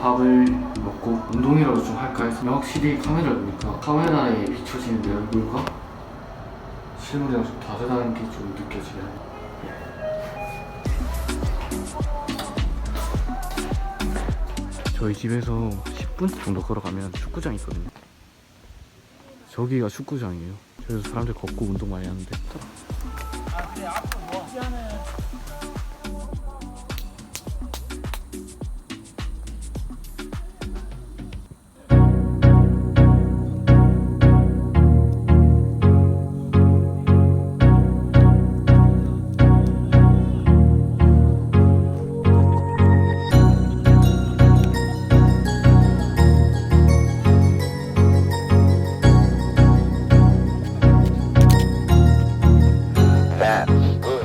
밥을 먹고 운동이라도 좀 할까 해서 확실히 카메라를 보니까 카메라에 비춰지는 내 얼굴과 실물이랑 좀 다르다는 게 좀 느껴지네요. 저희 집에서 10분 정도 걸어가면 축구장이 있거든요. 저기가 축구장이에요. 그래서 사람들 걷고 운동 많이 하는데.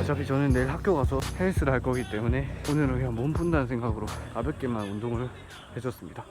어차피 저는 내일 학교 가서 헬스를 할 거기 때문에 오늘은 그냥 몸 푼다는 생각으로 가볍게만 운동을 해줬습니다.